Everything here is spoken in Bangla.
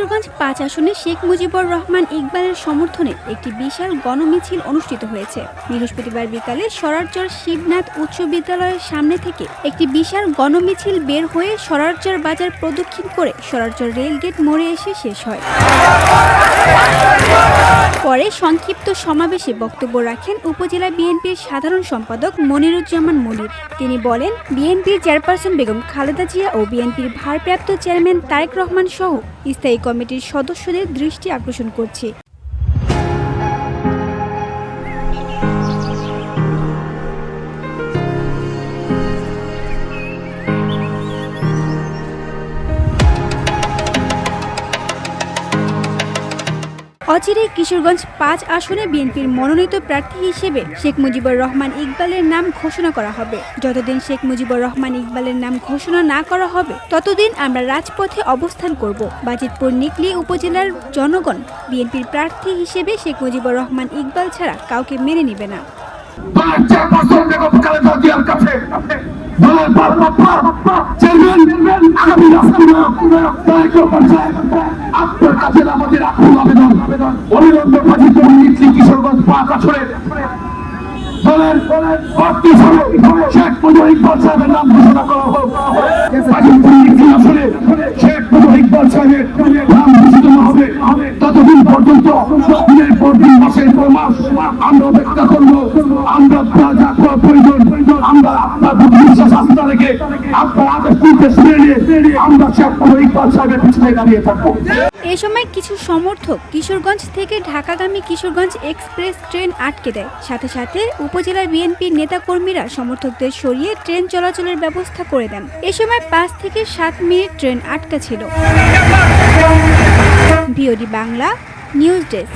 কিশোরগঞ্জ পাঁচ আসনে শেখ মুজিবুর রহমান ইকবালের সমর্থনে একটি বিশাল গণমিছিল অনুষ্ঠিত হয়েছে। বৃহস্পতিবার বিকালে সরারচর শিবনাথ উচ্চ বিদ্যালয়ের সামনে থেকে একটি বিশাল গণমিছিল বের হয়ে সরারচর বাজার প্রদক্ষিণ করে সরারচর রেলগেট মোড়ে এসে শেষ হয়। পরে সংক্ষিপ্ত সমাবেশে বক্তব্য রাখেন উপজেলা বিএনপির সাধারণ সম্পাদক মনিরুজ্জামান মনির। তিনি বলেন, বিএনপির চেয়ারপারসন বেগম খালেদা জিয়া ও বিএনপির ভারপ্রাপ্ত চেয়ারম্যান তারেক রহমান সহ স্থায়ী কমিটির সদস্যদের দৃষ্টি আকর্ষণ করছি। অচিরে কিশোরগঞ্জ পাঁচ আসনে বিএনপির মনোনীত প্রার্থী হিসেবে শেখ মুজিবুর রহমান ইকবালের নাম ঘোষণা করা হবে যতদিন শেখ মুজিবুর রহমান ইকবালের নাম ঘোষণা না করা হবে ততদিন আমরা রাজপথে অবস্থান করব বাজিতপুর নিকলি উপজেলার জনগণ বিএনপির প্রার্থী হিসেবে শেখ মুজিবুর রহমান ইকবাল ছাড়া কাউকে মেনে নেবে না আগামী রহমান সাহেব আপনার কাছে আমাদের আকুল আবেদন অবিলম্বে বাজিত নীতি কিশোরগঞ্জ পাঁচ আসরে দলের প্রার্থী শেখ মুজিবুর ইকবাল সাহেবের নাম ঘোষণা করা হোক হবে ততদিন পর্যন্ত আমরা অপেক্ষা করব। আস্থা রেখে আপনার আমরা সাহেবের পিছনে দাঁড়িয়ে থাকব। এ সময় কিছু সমর্থক কিশোরগঞ্জ থেকে ঢাকাগামী কিশোরগঞ্জ এক্সপ্রেস ট্রেন আটকে দেয়। সাথে সাথে উপজেলার বিএনপির নেতাকর্মীরা সমর্থকদের সরিয়ে ট্রেন চলাচলের ব্যবস্থা করে দেন। এ সময় পাঁচ থেকে সাত মিনিট ট্রেন আটকা ছিল। BOD Bangla, news desk.